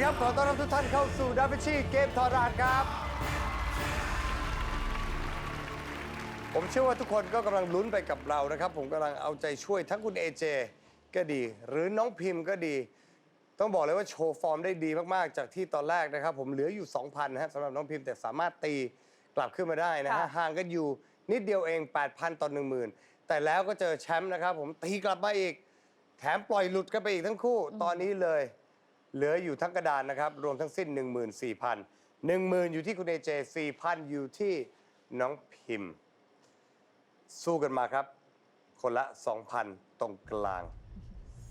ดีครับ ขอต้อนรับทุกท่านเข้าสู่ดาวินชีเกมทอรหัสครับ ผมเชื่อว่าทุกคนก็กำลังลุ้นไปกับเรานะครับ ผมกำลังเอาใจช่วยทั้งคุณเอเจก็ดี หรือน้องพิมพ์ก็ดี ต้องบอกเลยว่าโชว์ฟอร์มได้ดีมาก ๆ จากที่ตอนแรกนะครับ ผมเหลืออยู่ 2,000นะฮะสำหรับน้องพิมพ์แต่สามารถตีกลับขึ้นมาได้นะฮะค่ะ ห่างกันอยู่นิดเดียวเอง 8,000ต่อ10,000 แต่แล้วก็เจอแชมป์นะครับ ผมตีกลับมาอีก แถมปล่อยหลุดกันไปอีกทั้งคู่ ตอนนี้เลย เหลืออยู่ทั้งกระดานนะครับ รวมทั้งสิ้น 14,000 10,000 อยู่ที่คุณเอเจ4,000 อยู่ที่น้องพิมพ์ สู้กันมาครับ คนละ 2,000 ตรงกลาง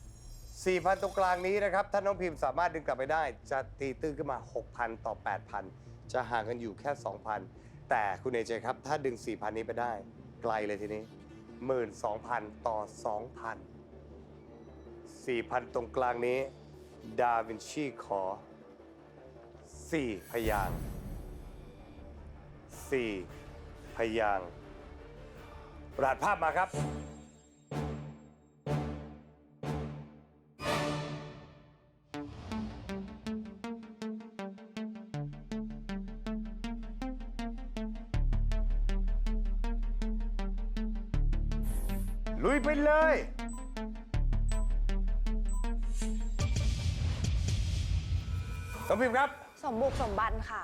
4,000 ตรงกลางนี้นะครับ ถ้าน้องพิมพ์สามารถดึงกลับไปได้ จะตีตื้นขึ้นมา 6,000 ต่อ 8,000 จะห่างกันอยู่แค่ 2,000 แต่คุณเอเจครับ ถ้าดึง 4,000 นี้ไปได้ ไกลเลยทีนี้ 12,000 ต่อ 2,000 4,000 ตรงกลางนี้ ดาวินชีขอ 4 พยางสี่พยางค์รหัสภาพมาครับ น้องพิมพ์ครับ สมบุกสมบันค่ะ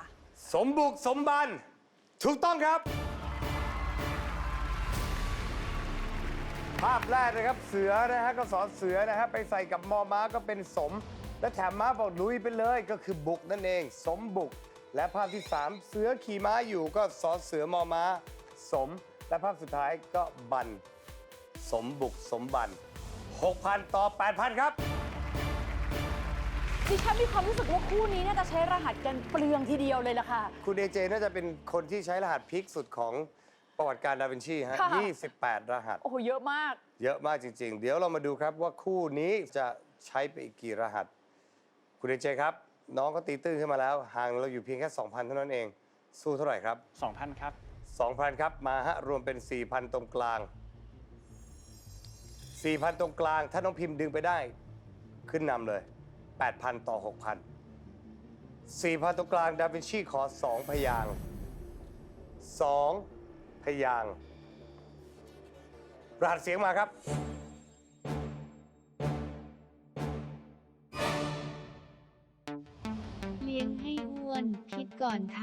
สมบุกสมบัน ถูกต้องครับ ภาพแรกนะครับเสือนะฮะก็สอนเสือนะฮะไปใส่กับมอม้าก็เป็นสม และแถมม้าบอกลุยไปเลยก็คือบุกนั่นเอง สมบุก และภาพที่ 3 เสือขี่ม้าอยู่ก็สอนเสือมอม้า สม และภาพสุดท้ายก็บัน สมบุกสมบัน 6,000 ต่อ 8,000 ครับ ดิฉันมีความรู้สึกว่าคู่นี้น่าจะใช้รหัสกันเปลืองทีเดียวเลยล่ะค่ะ คุณเอเจน่าจะเป็นคนที่ใช้รหัสพีคสุดของประวัติการดาวินชีฮะค่ะ 28 รหัส โอ้โหเยอะมาก เยอะมากจริง ๆ เดี๋ยวเรามาดูครับว่าคู่นี้จะใช้ไปอีกกี่รหัส คุณเอเจครับ น้องก็ตีตื้นขึ้นมาแล้ว ห่างเราอยู่เพียงแค่ 2,000 เท่านั้นเอง สู้เท่าไหร่ครับ 2,000 ครับ 2,000 ครับ มาฮะ รวมเป็น 4,000 ตรงกลาง 4,000 ตรงกลาง ถ้าน้องพิมพ์ดึงไปได้ ขึ้นนำเลย 8,000 ต่อ 6,000 4,000ตรงกลางดาวินชีขอ 2 พยางค์2พยางค์รหัสเสียงมาครับ เลี้ยงให้อ้วนคิดก่อนท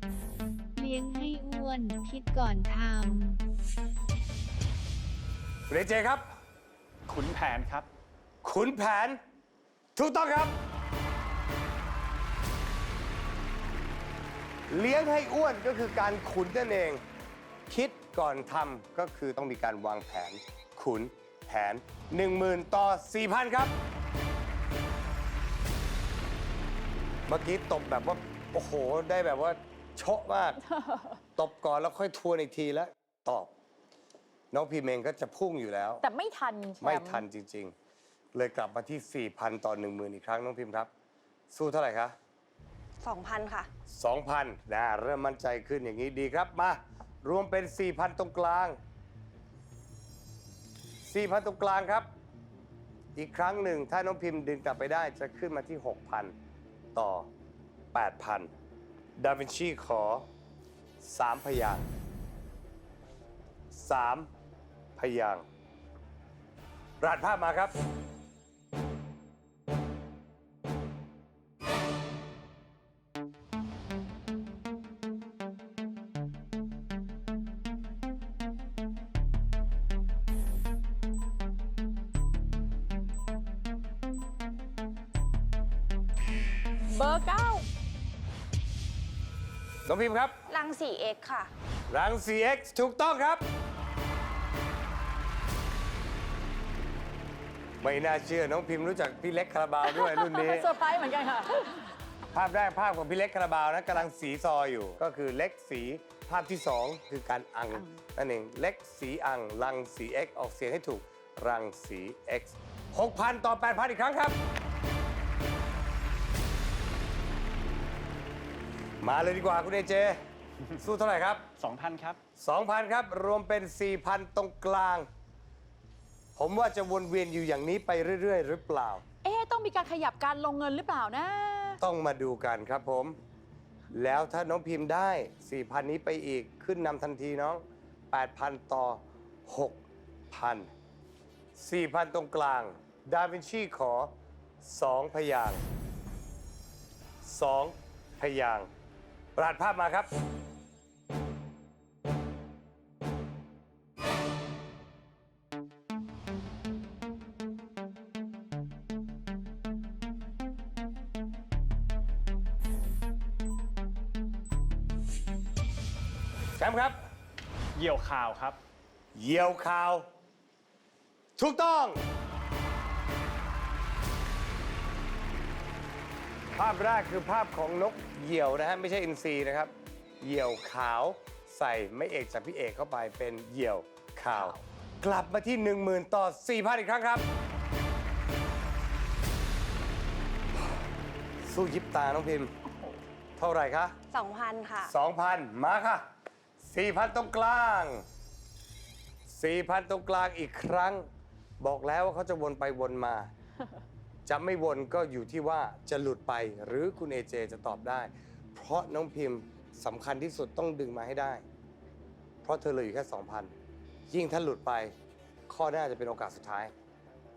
ำ เลี้ยงให้อ้วนคิดก่อนทำคุณเอเจครับ ขุนแผนครับ ขุนแผน ถูกต้องครับ เลี้ยงให้อ้วนก็คือการขุนนั่นเอง คิดก่อนทำก็คือต้องมีการวางแผน ขุนแผน 10,000 ต่อ 4,000 ครับ เมื่อกี้ตบแบบว่า โอ้โห ได้แบบว่าโชะมาก ตบก่อนแล้วค่อยทวนอีกทีแล้ว ตอบ น้องพีเมงก็จะพุ่งอยู่แล้ว แต่ไม่ทันแชมป์ ไม่ทันจริง ๆ เลยกลับมาที่ 4,000 ต่อ 10,000 อีกครั้งน้องพิมพ์ครับ สู้เท่าไหร่คะ 2,000 ค่ะ 2,000นะเริ่มมั่นใจขึ้นอย่างนี้ดีครับมา รวมเป็น 4,000 ตรงกลาง 4,000 ตรงกลางครับ อีกครั้งหนึ่งถ้าน้องพิมพ์ดึงกลับไปได้จะขึ้นมาที่ 6,000 ต่อ 8,000 ดาวินชีขอ 3 พยางค์3พยางค์รหัสภาพมาครับ ร์เก้าน้องพิมพ์ครับลัง 4x ค่ะ รัง CX ถูกต้องครับ ไม่น่าเชื่อน้องพิมพ์รู้จักพี่เล็กคาราบาวด้วยรุ่นนี้ เซอร์ไพรส์เหมือนกันค่ะ ภาพแรกภาพของพี่เล็กคาราบาวนะกำลังสีซออยู่ ก็คือเล็กสีภาพที่ 2 คือการอังนั่นเองเล็กสีอังรังสี X ออกเสียงให้ถูกรังสี X 6,000 ต่อ 8,000 อีกครั้งครับ มาเลยดีกว่าคุณเอเจ สู้เท่าไหร่ครับ 2,000 ครับ 2,000 ครับ รวมเป็น 4,000 ตรงกลาง ผมว่าจะวนเวียนอยู่อย่างนี้ไปเรื่อย ๆ หรือเปล่า เอ๊ะต้องมีการขยับการลงเงินหรือเปล่านะ ต้องมาดูกันครับผม แล้วถ้าน้องพิมพ์ได้ 4,000 นี้ไปอีกขึ้นนำทันทีน้อง 8,000 ต่อ 6,000 4,000 ตรงกลาง ดาวินชีขอ 2 พยางค์2พยางค์ ปราดภาพมาครับ แชมป์ครับ เหยี่ยวข่าวครับ เหยี่ยวข่าว ถูกต้อง ภาพแรกคือภาพของนกเหยี่ยวนะฮะไม่ใช่อินทรีนะครับ เหยี่ยวขาวใส่ไม่เอกจากพี่เอกเข้าไปเป็นเหยี่ยวขาว กลับมาที่ 10,000 ต่อ 4,000 อีกครั้งครับ สู้ยิบตาน้องพิมพ์ เท่าไหร่คะ2,000ค่ะ 2,000 มาค่ะ 4,000 ตรงกลาง 4,000 ตรงกลางอีกครั้ง บอกแล้วว่าเขาจะวนไปวนมา จะไม่วนก็อยู่ที่ว่าจะหลุดไปหรือคุณเอเจจะตอบได้ เพราะน้องพิมพ์สำคัญที่สุดต้องดึงมาให้ได้ เพราะเธอเหลืออยู่แค่ 2,000 ยิ่งถ้าหลุดไป ข้อหน้าจะเป็นโอกาสสุดท้าย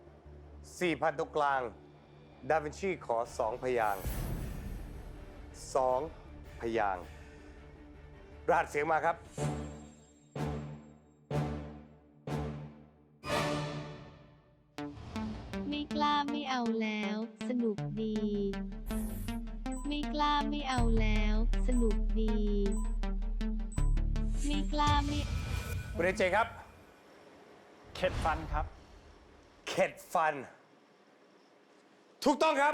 4,000ตรงกลาง ดาวินชีขอ 2 พยาง 2 พยางรหัสเสียงมาครับ เข็ดฟันครับ เข็ดฟัน ถูกต้องครับ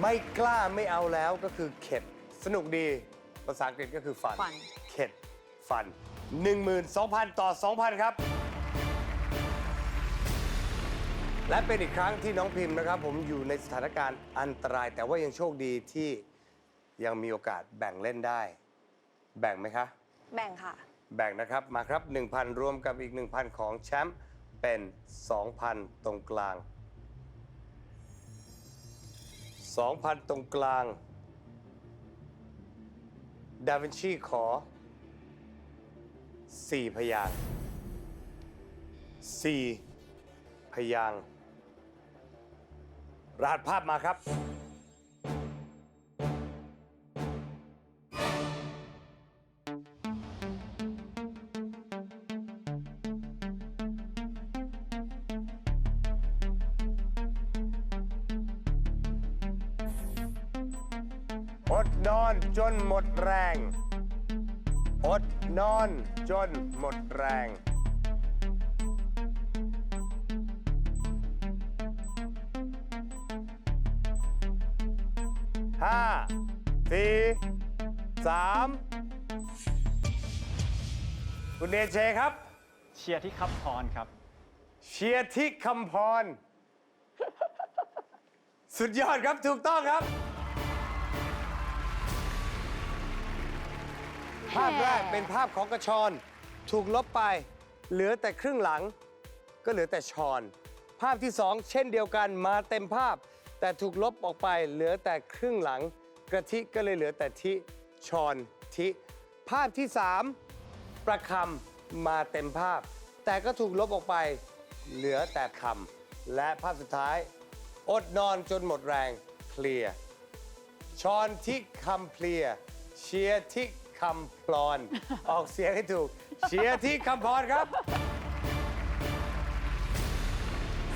ไม่กล้าไม่เอาแล้วก็คือเข็ด สนุกดี ภาษาอังกฤษก็คือฟัน ฟัน เข็ดฟัน 12,000 ต่อ 2,000 ครับ และเป็นอีกครั้งที่น้องพิมพ์นะครับ ผมอยู่ในสถานการณ์อันตราย แต่ว่ายังโชคดีที่ยังมีโอกาสแบ่งเล่นได้ แบ่งไหมคะ แบ่งค่ะ แบ่งนะครับมาครับ 1,000 รวมกับอีก 1,000 ของแชมป์เป็น 2,000 ตรงกลาง 2,000 ตรงกลาง ดาวินชีขอ 4 พยาง 4 พยางรหัสภาพมาครับ นอนจนหมดแรง อดนอนจนหมดแรง ห้าสี่สามคุณเดเชครับ เชียร์ที่คับพรครับ เชียร์ที่คำพร สุดยอดครับถูกต้องครับ ภาพแรกเป็นภาพของกระชอน ถูกลบไป เหลือแต่ครึ่งหลัง ก็เหลือแต่ชอน ภาพที่สองเช่นเดียวกันมาเต็มภาพ แต่ถูกลบออกไป เหลือแต่ครึ่งหลัง กระทิก็เลยเหลือแต่ทิชอนทิ ภาพที่สามประคำมาเต็มภาพ แต่ก็ถูกลบออกไป เหลือแต่คำและภาพสุดท้าย อดนอนจนหมดแรงเคลียชอนที่คำเพลียเชียร์ที่คำพลอนออกเสียงให้ถูก เชียร์ที่คำพรครับ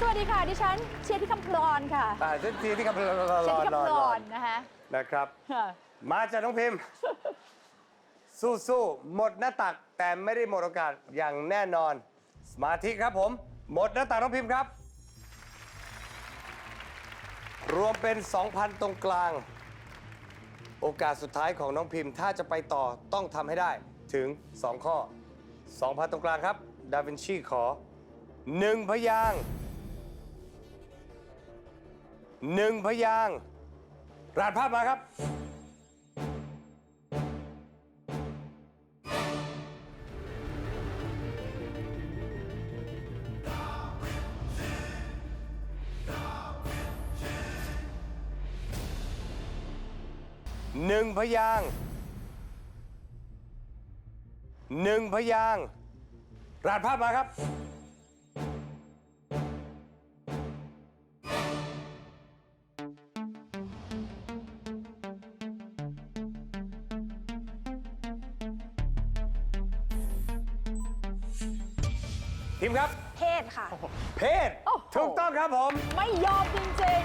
สวัสดีค่ะ ดิฉันเชียร์ที่คำพลอนค่ะ อ่าเส้นทีที่กำลังรอเชียร์ที่รอคำพลรออนนะคะนะครับค่ะมาจากน้องพิมพ์ สู้สู้หมดหน้าตักแต่ไม่ได้หมดโอกาสอย่างแน่นอน สมาธิครับผม หมดหน้าตักน้องพิมพ์ครับ รวมเป็น 2,000 ตรงกลาง โอกาสสุดท้ายของน้องพิมพ์ ถ้าจะไปต่อต้องทำให้ได้ถึง 2 ข้อ 2,000 ตรงกลางครับ ดาวินชีขอ 1 พยางค์หนึ่งพยางค์รหัสภาพมาครับ พยางค์หนึ่งพยางค์รหัสภาพมาครับ ทีมครับ เพศค่ะ เพศโอ้โห ถูกต้องครับผม ไม่ยอมจริง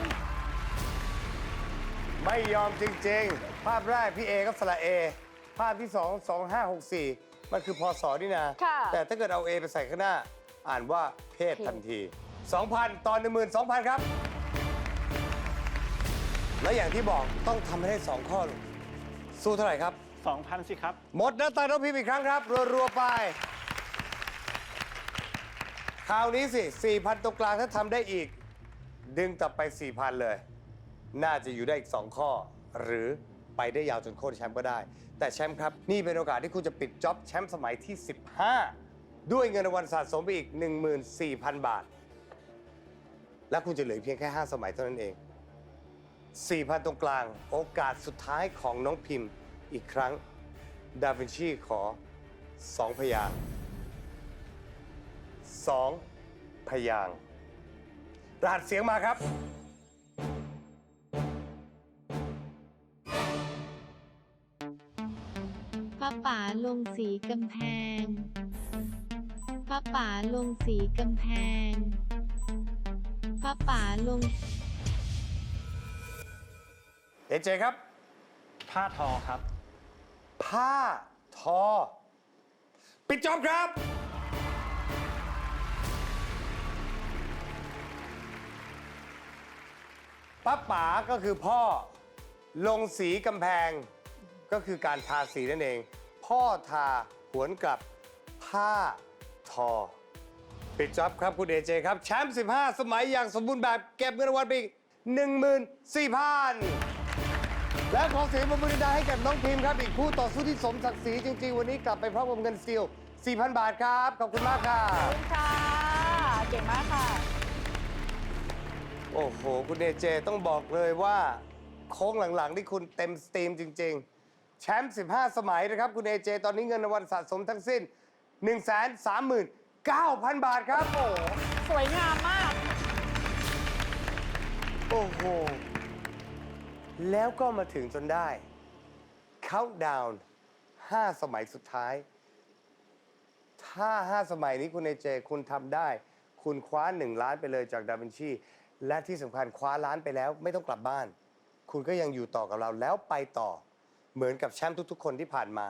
ไม่ยอมจริงๆ ภาพแรกพี่เอก็สละเอ ภาพที่ 2 2564 มันคือพศนี่นะ ค่ะ แต่ถ้าเกิดเอาเอไปใส่ข้างหน้า อ่านว่าเพศทันที 2,000ต่อ12,000 ครับ และอย่างที่บอกต้องทำให้ได้ 2 ข้อลูกสู้เท่าไหร่ครับ2,000สิครับ หมดหน้าตาน้องพิมพ์อีกครั้งครับ รัว ๆ ไป คราวนี้สิ 4,000 ตรงกลางถ้าทำได้อีก ดึงกลับไป 4,000 เลย น่าจะอยู่ได้อีก 2 ข้อ หรือ ไปได้ยาวจนโค่นแชมป์ก็ได้ แต่แชมป์ครับ นี่เป็นโอกาสที่คุณจะปิดจ็อบแชมป์สมัยที่ 15 ด้วยเงินรางวัลสะสมไปอีก 14,000 บาท และคุณจะเหลือเพียงแค่ 5 สมัยเท่านั้นเอง 4,000 ตรงกลาง โอกาสสุดท้ายของน้องพิมพ์อีกครั้ง ดาวินชีขอ 2 พยางค์สองพยางรหัสเสียงมาครับ ลงสีกำแพงป้าป๋าลงสีกำแพงป้าป๋าลง เอเจครับ ผ้าทอครับ ผ้าทอ ปิดจอบครับ ป้าป๋าก็คือพ่อ ลงสีกำแพง ก็คือการทาสีนั่นเอง พ่อทาหวนกลับผ้าทอ ปิดจ็อบครับคุณเอเจครับ แชมป์ 15 สมัยอย่างสมบูรณ์แบบเก็บเงินรางวัลไปอีก14,000และขอเสียงปรบมือดังๆให้กับน้องพิมพ์ครับ อีกคู่ต่อสู้ที่สมศักดิ์ศรีจริง ๆ วันนี้กลับไปพร้อมกับเงินสตีล4,000 บาทครับ ขอบคุณมากครัๆขอบบคุณค่ะ เก่งมากค่ะ โอ้โห คุณเอเจต้องบอกเลยว่า โค้งหลัง ๆ ที่คุณเต็มสตรีมจริง ๆ แชมป์ 15 สมัยนะครับ คุณเอเจตอนนี้เงินรางวัลสะสมทั้งสิ้น 139,000 บาทครับ โอ้สวยงามมาก โอ้โห แล้วก็มาถึงจนได้ Countdown 5สมัยสุดท้าย ถ้า 5 สมัยนี้คุณเอเจคุณทำได้ คุณคว้า 1 ล้านไปเลยจากดาวินชี และที่สำคัญคว้าล้านไปแล้วไม่ต้องกลับบ้าน คุณก็ยังอยู่ต่อกับเราแล้วไปต่อ เหมือนกับแชมป์ทุกๆ คนที่ผ่านมา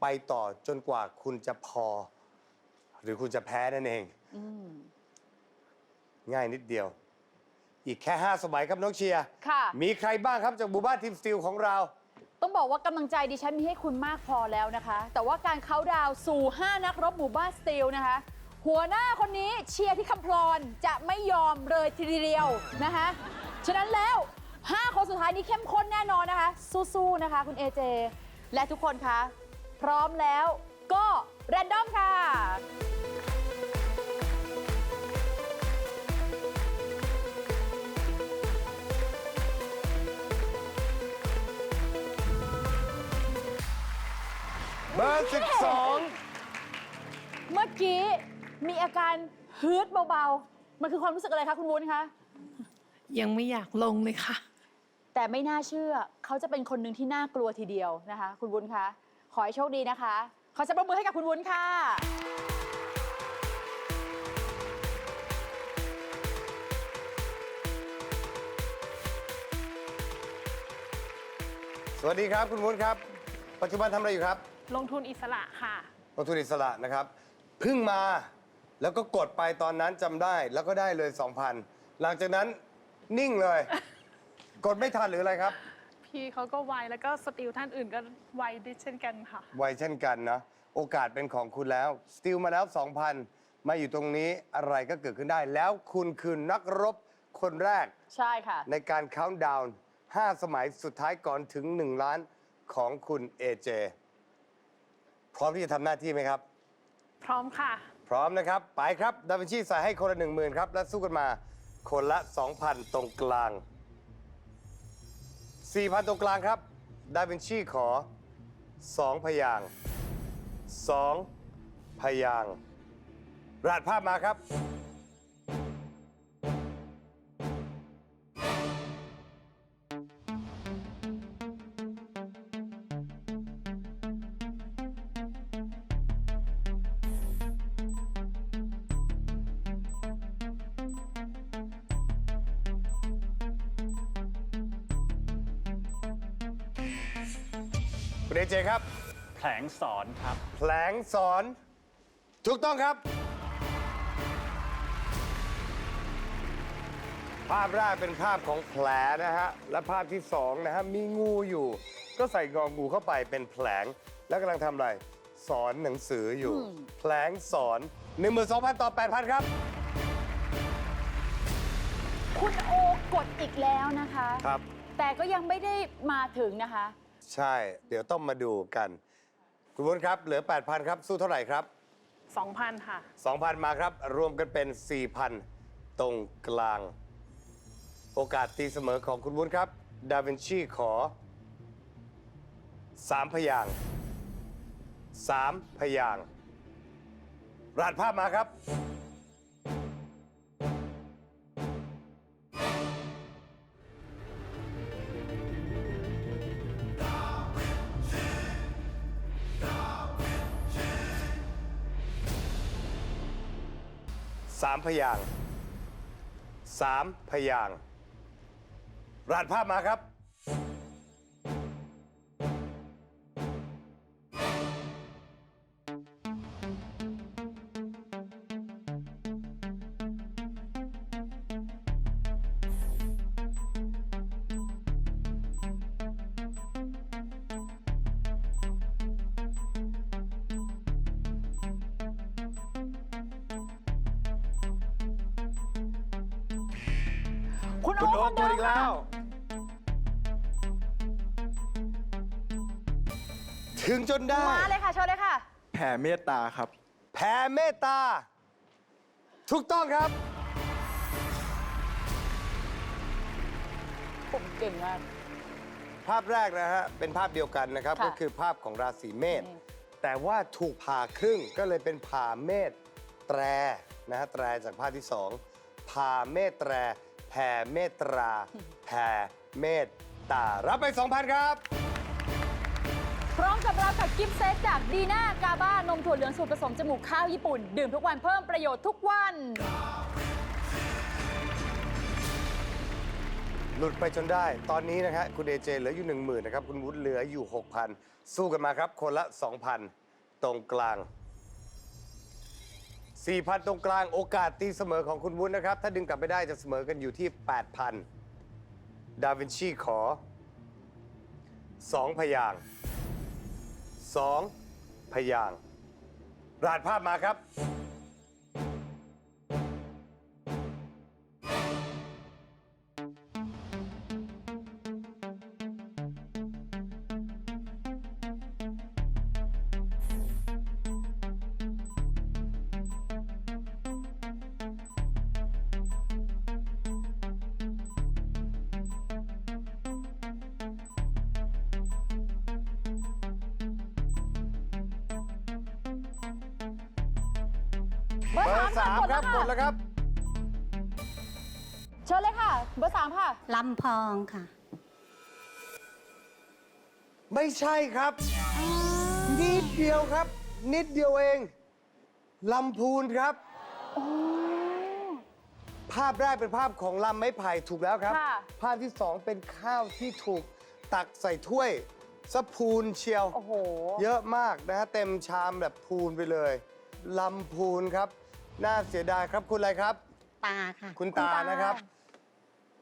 ไปต่อจนกว่าคุณจะพอ หรือคุณจะแพ้นั่นเองอืมง่ายนิดเดียว อีกแค่ 5 สมัยครับน้องเชียร์ค่ะ มีใครบ้างครับจากหมู่บ้านทีมสตีลของเรา ต้องบอกว่ากำลังใจดิฉันมีให้คุณมากพอแล้วนะคะ แต่ว่าการเขาน์ดาวน์สู่ 5 นักรบหมู่บ้านสตีลนะคะ หัวหน้าคนนี้เชียร์ที่คำพลอนจะไม่ยอมเลยทีเดียวนะคะ ฉะนั้นแล้ว 5 คนสุดท้ายนี้เข้มข้นแน่นอนนะคะ สู้ๆนะคะ คุณเอเจ และทุกคนคะ พร้อมแล้วก็แรนดอมค่ะ เบอร์เมื่อกี้มีอาการฮืดเบาๆ มันคือความรู้สึกอะไรคะคุณวุ้นคะ ยังไม่อยากลงเลยค่ะ แต่ไม่น่าเชื่อเขาจะเป็นคนหนึ่งที่น่ากลัวทีเดียวนะคะ คุณวุ้นคะ ขอให้โชคดีนะคะ ขอจะประมือให้กับคุณวุ้นค่ะ สวัสดีครับคุณวุ้นครับ ปัจจุบันทำอะไรอยู่ครับ ลงทุนอิสระค่ะ ลงทุนอิสระนะครับเพึ่งมาแล้วก็กดไปตอนนั้นจำได้แล้วก็ได้เลย 2,000 หลังจากนั้นนิ่งเลย กดไม่ทันหรืออะไรครับ พี่เขาก็ไวแล้วก็สติลท่านอื่นก็ไวด้วยเช่นกันค่ะ ไวเช่นกันนะ โอกาสเป็นของคุณแล้ว สติลมาแล้ว 2,000 มาอยู่ตรงนี้อะไรก็เกิดขึ้นได้ แล้วคุณคือนักรบคนแรกใช่ค่ะ ในการ c า u n t ดาวน์5สมัยสุดท้ายก่อนถึง 1 ล้านของคุณเอเจพร้อมที่จะทำหน้าที่ไหมครับ พร้อมค่ะ พร้อมนะครับ ไปครับ ดาวินชีใส่ให้คนละ1 0,000ครับ และสู้กันมาคนละ 2,000 ตรงกลาง 4,000 ตรงกลางครับ ดาวินชีขอ 2 พยางค์2พยางรหัสภาพมาครับ คุณเอเจครับ แผลงสอนครับ แผลงสอน ถูกต้องครับ ภาพแรกเป็นภาพของแผลนะฮะ และภาพที่สองนะฮะ มีงูอยู่ ก็ใส่งองูเข้าไปเป็นแผลง แล้วกำลังทำอะไร สอนหนังสืออยู่ แผลงสอน 12,000 ต่อ 8,000 ครับ คุณโอกดอีกแล้วนะคะ ครับ แต่ก็ยังไม่ได้มาถึงนะคะ ใช่ เดี๋ยวต้องมาดูกัน คุณวุฒิครับ เหลือ 8,000 ครับ สู้เท่าไหร่ครับ 2,000 ค่ะ 2,000 มาครับ รวมกันเป็น 4,000 ตรงกลาง โอกาสตีเสมอของคุณวุฒิครับ ดาวินชีขอ 3 พยางค์3พยางค์รหัสภาพมาครับ สามพยางค์สามพยางค์รหัสภาพมาครับ คุณคุโอณโอ๊คคนกเดิดมอีกแล้ว ถึงจนได้ มาเลยค่ะโชว์เลยค่ะ แผ่เมตตาครับ แผ่เมตตา ถูกต้องครับ ผมเก่งมาก ภาพแรกนะฮะ เป็นภาพเดียวกันนะครับ ค่ะ ก็คือภาพของราศีเมษอืมแต่ว่าถูกผ่าครึ่งก็เลยเป็นผ่าเมษแตรนะฮะแตรจากภาพที่สองผ่าเมษแตร แผ่เมตตราแผ่เมตตา รับไป 2,000 ครับ พร้อมกับรับกับกิฟต์เซตจากดีน่ากาบ้านมถั่วเหลืองสูตรผสมจมูกข้าวญี่ปุ่น ดื่มทุกวันเพิ่มประโยชน์ทุกวัน หลุดไปจนได้ ตอนนี้นะฮะคุณเอเจเหลืออยู่ 1 0,000นะครับ คุณวุฒิเหลืออยู่ 6,000 สู้กันมาครับ คนละ 2,000 ตรงกลาง 4,000 ตรงกลางโอกาสตีเสมอของคุณวุ้นนะครับ ถ้าดึงกลับไปได้จะเสมอกันอยู่ที่ 8,000 ดาวินชีขอ 2 พยางค์2พยางค์รหัสภาพมาครับ เบอเบอร์ร์สาม3ค่ะครับกดแล้วครับ เชิญเลยค่ะ เบอร์สามค่ะ ลำพองค่ะ ไม่ใช่ครับ นิดเดียวครับ นิดเดียวเองลำพูนครับ ภาพแรกเป็นภาพของลำไม้ไผ่ถูกแล้วครับ ค่ะ ภาพที่สองเป็นข้าวที่ถูกตักใส่ถ้วยสะพูนเชียว โอ้โห เยอะมากนะฮะเต็มชามแบบพูนไปเลยลำพูนครับ น่าเสียดายครับคุณอะไรครับ ตาค่ะคุณตานะครับ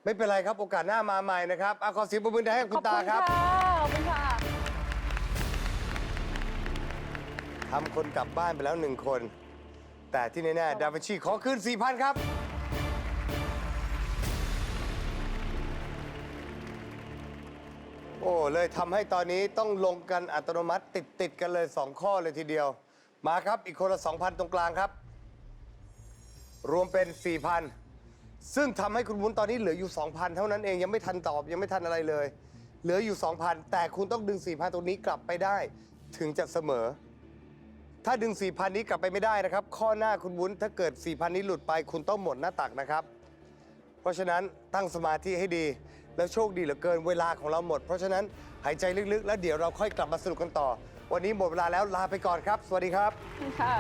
ไม่เป็นไรครับโอกาสหน้ามาใหม่นะครับอะขอเสียงปรบมือให้กับขคุอบณตาคุณครัค่ะบขอบคุณค่ะทำคนกลับบ้านไปแล้วหนึ่งคน แต่ที่แน่ๆดาวินชีขอคืน4,000ครับ โอ้เลยทำให้ตอนนี้ต้องลงกันอัตโนมัติติดติดๆกันเลย 2 ข้อเลยทีเดียว มาครับอีกคนละ2,000 ตรงกลางครับ รวมเป็น 4,000 ซึ่งทำให้คุณวุ้นตอนนี้เหลืออยู่ 2,000 เท่านั้นเองยังไม่ทันตอบยังไม่ทันอะไรเลย เหลืออยู่ 2,000 แต่คุณต้องดึง 4,000 ตรงนี้กลับไปได้ ถึงจะเสมอ ถ้าดึง 4,000 นี้กลับไปไม่ได้นะครับ ข้อหน้าคุณวุ้นถ้าเกิด 4,000 นี้หลุดไปคุณต้องหมดหน้าตักนะครับ เพราะฉะนั้นตั้งสมาธิให้ดี แล้วโชคดีเหลือเกินเวลาของเราหมด เพราะฉะนั้นหายใจลึกๆ แล้วเดี๋ยวเราค่อยกลับมาสนุกกันต่อ วันนี้หมดเวลาแล้วลาไปก่อนครับ สวัสดีครับ ค่ะ